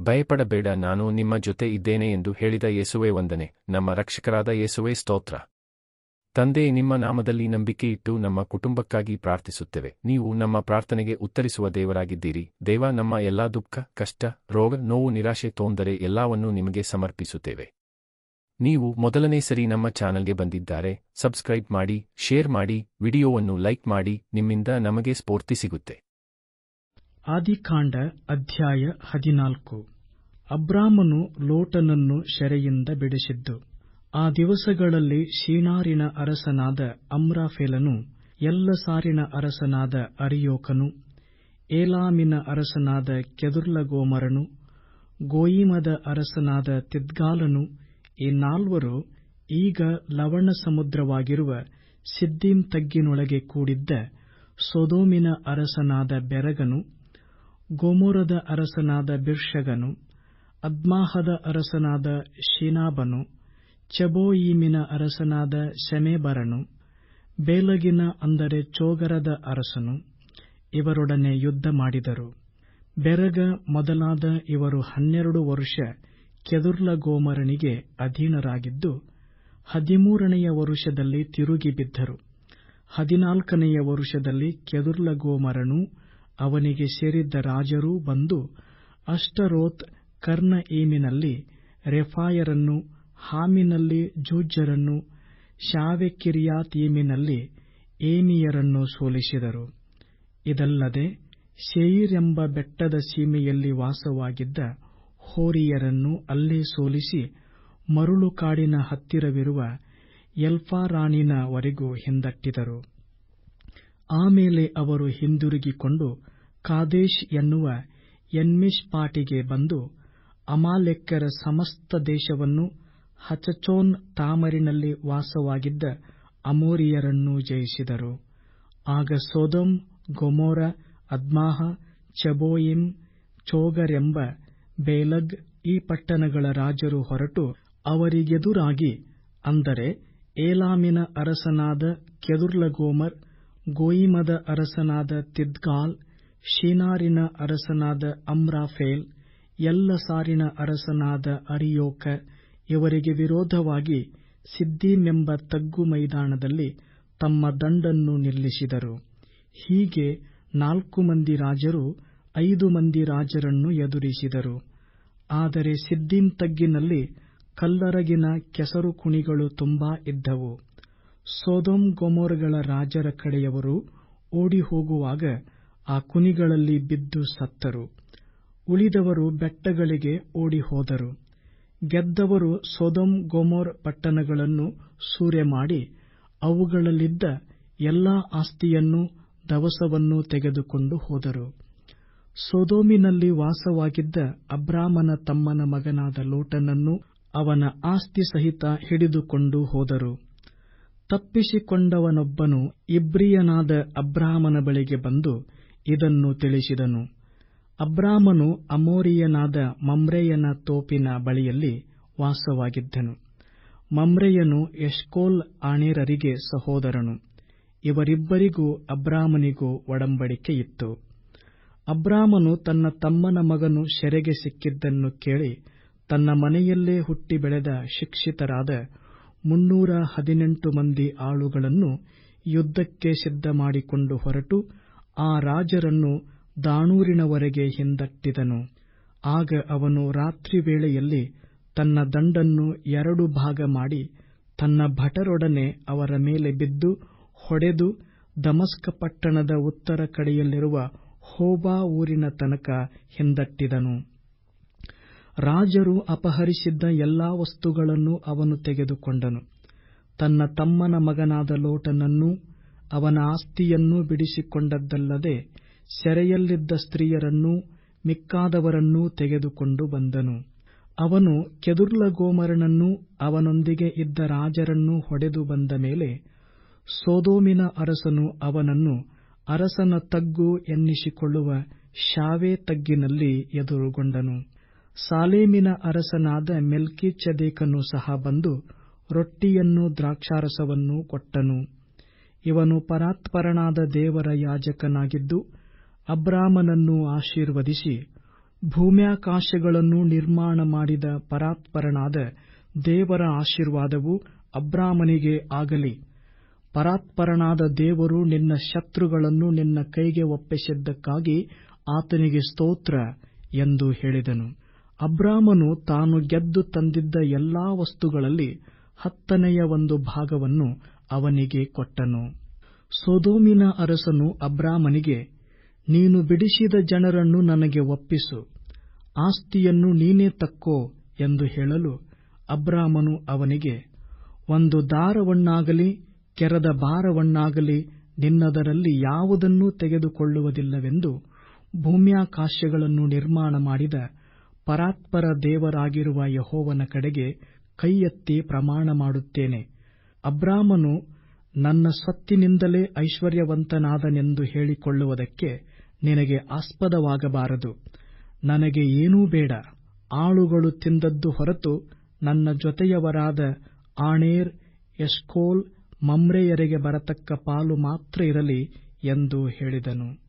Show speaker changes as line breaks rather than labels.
ಭಯಪಡಬೇಡ, ನಾನು ನಿಮ್ಮ ಜೊತೆ ಇದ್ದೇನೆ ಎಂದು ಹೇಳಿದ ಯೇಸುವೆ ವಂದನೆ. ನಮ್ಮ ರಕ್ಷಕರಾದ ಯೇಸುವೆ ಸ್ತೋತ್ರ. ತಂದೆ, ನಿಮ್ಮ ನಾಮದಲ್ಲಿ ನಂಬಿಕೆ ಇಟ್ಟು ನಮ್ಮ ಕುಟುಂಬಕ್ಕಾಗಿ ಪ್ರಾರ್ಥಿಸುತ್ತೇವೆ. ನೀವು ನಮ್ಮ ಪ್ರಾರ್ಥನೆಗೆ ಉತ್ತರಿಸುವ ದೇವರಾಗಿದ್ದೀರಿ. ದೇವ, ನಮ್ಮ ಎಲ್ಲಾ ದುಃಖ, ಕಷ್ಟ, ರೋಗ, ನೋವು, ನಿರಾಶೆ ತೋಂದರೆ ಎಲ್ಲವನ್ನೂ ನಿಮಗೆ ಸಮರ್ಪಿಸುತ್ತೇವೆ. ನೀವು ಮೊದಲನೇ ಸರಿ ನಮ್ಮ ಚಾನಲ್ಗೆ ಬಂದಿದ್ದಾರೆ, ಸಬ್ಸ್ಕ್ರೈಬ್ ಮಾಡಿ, ಶೇರ್ ಮಾಡಿ, ವಿಡಿಯೋವನ್ನು ಲೈಕ್ ಮಾಡಿ, ನಿಮ್ಮಿಂದ ನಮಗೆ ಸ್ಫೂರ್ತಿ ಸಿಗುತ್ತೆ.
ಆದಿಕಾಂಡ ಅಧ್ಯಾಯ ಹದಿನಾಲ್ಕು. ಅಬ್ರಾಮನು ಲೋಟನನ್ನು ಶೆರೆಯಿಂದ ಬಿಡಿಸಿದ್ದು, ಆ ದಿವಸಗಳಲ್ಲಿ ಶೀನಾರಿನ ಅರಸನಾದ ಅಮ್ರಾಫೆಲನು, ಎಲ್ಲ ಸಾರಿನ ಅರಸನಾದ ಅರಿಯೋಕನು, ಏಲಾಮಿನ ಅರಸನಾದ ಕೆದುರ್ಲಗೋಮರನು, ಗೋಯಿಮದ ಅರಸನಾದ ತಿದ್ಗಾಲನು, ಈ ನಾಲ್ವರು ಈಗ ಲವಣ ಸಮುದ್ರವಾಗಿರುವ ಸಿದ್ದೀಂ ತಗ್ಗಿನೊಳಗೆ ಕೂಡಿದ್ದ ಸೊದೋಮಿನ ಅರಸನಾದ ಬೆರಗನು ಗೋಮೋರದ ಅರಸನಾದ ಬಿರ್ಷಗನು, ಅದ್ಮಾಹದ ಅರಸನಾದ ಶಿನಾಬನು, ಚೆಬೋಯೀಮಿನ ಅರಸನಾದ ಶೆಮೇಬರನು, ಬೇಲಗಿನ ಅಂದರೆ ಚೋಗರದ ಅರಸನು, ಇವರೊಡನೆ ಯುದ್ಧ ಮಾಡಿದರು. ಬೆರಗ ಮೊದಲಾದ ಇವರು ಹನ್ನೆರಡು ವರುಷ ಕೆದುರ್ಲಗೋಮರನಿಗೆ ಅಧೀನರಾಗಿದ್ದು, ಹದಿಮೂರನೆಯ ವರುಷದಲ್ಲಿ ತಿರುಗಿ ಬಿದ್ದರು. ಹದಿನಾಲ್ಕನೆಯ ವರುಷದಲ್ಲಿ ಕೆದುರ್ಲಗೋಮರನೂ ಅವನಿಗೆ ಸೇರಿದ್ದ ರಾಜರೂ ಬಂದು ಅಷ್ಟರೋತ್ ಕರ್ನಈಮಿನಲ್ಲಿ ರೆಫಾಯರನ್ನು, ಹಾಮಿನಲ್ಲಿ ಜೂಜ್ಯರನ್ನು ತೀಮಿನಲ್ಲಿ ಏಮಿಯರನ್ನು ಸೋಲಿಸಿದರು. ಇದಲ್ಲದೆ ಸೇಯಿರೆಂಬ ಬೆಟ್ಟದ ಸೀಮೆಯಲ್ಲಿ ವಾಸವಾಗಿದ್ದ ಹೋರಿಯರನ್ನು ಅಲ್ಲೇ ಸೋಲಿಸಿ ಮರಳುಕಾಡಿನ ಹತ್ತಿರವಿರುವ ಎಲ್ಫಾರಾನಿನ ವರೆಗೂ ಹಿಂದಟ್ಟಿದರು. ಆಮೇಲೆ ಅವರು ಹಿಂದಿರುಗಿಕೊಂಡು ಕಾದೇಶ್ ಎನ್ನುವ ಎನ್ಮಿಷ್ಪಾಟಿಗೆ ಬಂದು ಅಮಾಲೆಕ್ಕರ ಸಮಸ್ತ ದೇಶವನ್ನು ಹಚಚೋನ್ ತಾಮರಿನಲ್ಲಿ ವಾಸವಾಗಿದ್ದ ಅಮೋರಿಯರನ್ನು ಜಯಿಸಿದರು. ಆಗ ಸೊದೋಮ್, ಗೊಮೋರ, ಅದ್ಮಾಹ ಚಬೋಯಿಂ ಚೋಗರೆಂಬ ಬೇಲಗ್ ಈ ಪಟ್ಟಣಗಳ ರಾಜರು ಹೊರಟು ಅವರಿಗೆದುರಾಗಿ ಅಂದರೆ ಏಲಾಮಿನ ಅರಸನಾದ ಕೆದುರ್ಲಗೋಮರ್ ಗೋಯಿಮದ ಅರಸನಾದ ತಿದ್ಗಾಲ್, ಶಿನಾರಿನ ಅರಸನಾದ ಅಮ್ರಾಫೇಲ್ ಎಲ್ಲಸಾರಿನ ಅರಸನಾದ ಅರಿಯೋಕ ಇವರಿಗೆ ವಿರೋಧವಾಗಿ ಸಿದ್ದೀಮೆಂಬ ತಗ್ಗು ಮೈದಾನದಲ್ಲಿ ತಮ್ಮ ದಂಡನ್ನು ನಿಲ್ಲಿಸಿದರು. ಹೀಗೆ ನಾಲ್ಕು ಮಂದಿ ರಾಜರು ಐದು ಮಂದಿ ರಾಜರನ್ನು ಎದುರಿಸಿದರು. ಆದರೆ ಸಿದ್ದೀಮ್ ತಗ್ಗಿನಲ್ಲಿ ಕಲ್ಲರಗಿನ ಕೆಸರು ಕುಣಿಗಳು ತುಂಬಾ ಇದ್ದವು. ಸೋದೋಮ್ ಗೊಮೋರಗಳ ರಾಜರ ಕಡೆಯವರು ಓಡಿಹೋಗುವಾಗ ಆ ಕುನಿಗಳಲ್ಲಿ ಬಿದ್ದು ಸತ್ತರು. ಉಳಿದವರು ಬೆಟ್ಟಗಳಿಗೆ ಓಡಿಹೋದರು. ಗೆದ್ದವರು ಸೊದೋಮ್ ಗೊಮೋರ್ ಪಟ್ಟಣಗಳನ್ನು ಸೂರೆಮಾಡಿ ಅವುಗಳಲ್ಲಿದ್ದ ಎಲ್ಲಾ ಆಸ್ತಿಯನ್ನೂ ದವಸವನ್ನೂ ತೆಗೆದುಕೊಂಡು ಹೋದರು. ಸೊದೋಮಿನಲ್ಲಿ ವಾಸವಾಗಿದ್ದ ಅಬ್ರಾಮನ ತಮ್ಮನ ಮಗನಾದ ಲೋಟನನ್ನು ಅವನ ಆಸ್ತಿ ಸಹಿತ ಹಿಡಿದುಕೊಂಡು ಹೋದರು. ತಪ್ಪಿಸಿಕೊಂಡವನೊಬ್ಬನು ಇಬ್ರಿಯನಾದ ಅಬ್ರಾಮನ ಬಳಿಗೆ ಬಂದು ಇದನ್ನು ತಿಳಿಸಿದನು. ಅಬ್ರಾಮನು ಅಮೋರಿಯನಾದ ಮಮ್ರೆಯನ ತೋಪಿನ ಬಳಿಯಲ್ಲಿ ವಾಸವಾಗಿದ್ದನು. ಮಮ್ರೆಯನು ಯಶ್ಕೋಲ್ ಆಣೇರರಿಗೆ ಸಹೋದರನು. ಇವರಿಬ್ಬರಿಗೂ ಅಬ್ರಾಹನಿಗೂ ಒಡಂಬಡಿಕೆ ಇತ್ತು. ಅಬ್ರಾಮನು ತನ್ನ ತಮ್ಮನ ಮಗನು ಸೆರೆಗೆ ಸಿಕ್ಕಿದ್ದನ್ನು ಕೇಳಿ ತನ್ನ ಮನೆಯಲ್ಲೇ ಹುಟ್ಟಿ ಬೆಳೆದ ಶಿಕ್ಷಿತರಾದ ಮುನ್ನೂರ ಹದಿನೆಂಟು ಮಂದಿ ಆಳುಗಳನ್ನು ಯುದ್ಧಕ್ಕೆ ಸಿದ್ಧ ಮಾಡಿಕೊಂಡು ಹೊರಟು ಆ ರಾಜರನ್ನು ದಾಣೂರಿನವರೆಗೆ ಹಿಂದಟ್ಟಿದನು. ಆಗ ಅವನು ರಾತ್ರಿ ವೇಳೆಯಲ್ಲಿ ತನ್ನ ದಂಡನ್ನು ಎರಡು ಭಾಗ ಮಾಡಿ ತನ್ನ ಭಟರೊಡನೆ ಅವರ ಮೇಲೆ ಬಿದ್ದು ಹೊಡೆದು ದಮಸ್ಕ ಪಟ್ಟಣದ ಉತ್ತರ ಕಡೆಯಲ್ಲಿರುವ ಹೋಬಾ ಊರಿನ ತನಕ ಹಿಂದಟ್ಟಿದನು. ರಾಜರು ಅಪಹರಿಸಿದ್ದ ಎಲ್ಲಾ ವಸ್ತುಗಳನ್ನು ಅವನು ತೆಗೆದುಕೊಂಡನು. ತನ್ನ ತಮ್ಮನ ಮಗನಾದ ಲೋಟನನ್ನೂ ಅವನ ಆಸ್ತಿಯನ್ನೂ ಬಿಡಿಸಿಕೊಂಡದ್ದಲ್ಲದೆ ಸೆರೆಯಲ್ಲಿದ್ದ ಸ್ತ್ರೀಯರನ್ನೂ ಮಿಕ್ಕಾದವರನ್ನೂ ತೆಗೆದುಕೊಂಡು ಬಂದನು. ಅವನು ಕೆದುರ್ಲಗೋಮರನನ್ನೂ ಅವನೊಂದಿಗೆ ಇದ್ದ ರಾಜರನ್ನೂ ಹೊಡೆದು ಬಂದ ಮೇಲೆ ಸೋದೋಮಿನ ಅರಸನು ಅವನನ್ನು ಅರಸನ ತಗ್ಗು ಎನ್ನಿಸಿಕೊಳ್ಳುವ ಶಾವೆ ತಗ್ಗಿನಲ್ಲಿ ಎದುರುಗೊಂಡನು. ಸಾಲೇಮಿನ ಅರಸನಾದ ಮೆಲ್ಕಿಚೆದೇಕನು ಸಹ ಬಂದು ರೊಟ್ಟಿಯನ್ನು ದ್ರಾಕ್ಷಾರಸವನ್ನೂ ಕೊಟ್ಟನು. ಇವನು ಪರಾತ್ಪರನಾದ ದೇವರ ಯಾಜಕನಾಗಿದ್ದು ಅಬ್ರಾಮನನ್ನು ಆಶೀರ್ವದಿಸಿ ಭೂಮ್ಯಾಕಾಶಗಳನ್ನು ನಿರ್ಮಾಣ ಮಾಡಿದ ಪರಾತ್ಪರನಾದ ದೇವರ ಆಶೀರ್ವಾದವು ಅಬ್ರಾಮನಿಗೆ ಆಗಲಿ. ಪರಾತ್ಪರನಾದ ದೇವರು ನಿನ್ನ ಶತ್ರುಗಳನ್ನು ನಿನ್ನ ಕೈಗೆ ಒಪ್ಪಿಸಿದ್ದಕ್ಕಾಗಿ ಆತನಿಗೆ ಸ್ತೋತ್ರ ಎಂದು ಹೇಳಿದನು. ಅಬ್ರಾಮನು ತಾನು ಗೆದ್ದು ತಂದಿದ್ದ ಎಲ್ಲಾ ವಸ್ತುಗಳಲ್ಲಿ ಹತ್ತನೆಯ ಒಂದು ಭಾಗವನ್ನು ಅವನಿಗೆ ಕೊಟ್ಟನು. ಸೋದೋಮಿನ ಅರಸನು ಅಬ್ರಾಮನಿಗೆ, ನೀನು ಬಿಡಿಸಿದ ಜನರನ್ನು ನನಗೆ ಒಪ್ಪಿಸು, ಆಸ್ತಿಯನ್ನು ನೀನೇ ತಕ್ಕೋ ಎಂದು ಹೇಳಲು ಅಬ್ರಾಮನು ಅವನಿಗೆ, ಒಂದು ದಾರವನ್ನಾಗಲಿ ಕೆರದ ಭಾರವನ್ನಾಗಲಿ ನಿನ್ನದರಲ್ಲಿ ಯಾವುದನ್ನೂ ತೆಗೆದುಕೊಳ್ಳುವುದಿಲ್ಲವೆಂದು ಭೂಮ್ಯಾಕಾಶಗಳನ್ನು ನಿರ್ಮಾಣ ಮಾಡಿದ ಪರಾತ್ಪರ ದೇವರಾಗಿರುವ ಯಹೋವನ ಕಡೆಗೆ ಕೈಯೆತ್ತಿ ಪ್ರಮಾಣ ಮಾಡುತ್ತೇನೆ. ಅಬ್ರಾಮನು ನನ್ನ ಸ್ವತ್ತಿನಿಂದಲೇ ಐಶ್ವರ್ಯವಂತನಾದನೆಂದು ಹೇಳಿಕೊಳ್ಳುವುದಕ್ಕೆ ನಿನಗೆ ಆಸ್ಪದವಾಗಬಾರದು. ನನಗೆ ಏನೂ ಬೇಡ. ಆಳುಗಳು ತಿಂದದ್ದು ಹೊರತು ನನ್ನ ಜೊತೆಯವರಾದ ಆಣೇರ್ ಎಸ್ಕೋಲ್ ಮಮ್ರೆಯರಿಗೆ ಬರತಕ್ಕ ಪಾಲು ಮಾತ್ರ ಇರಲಿ ಎಂದು ಹೇಳಿದನು.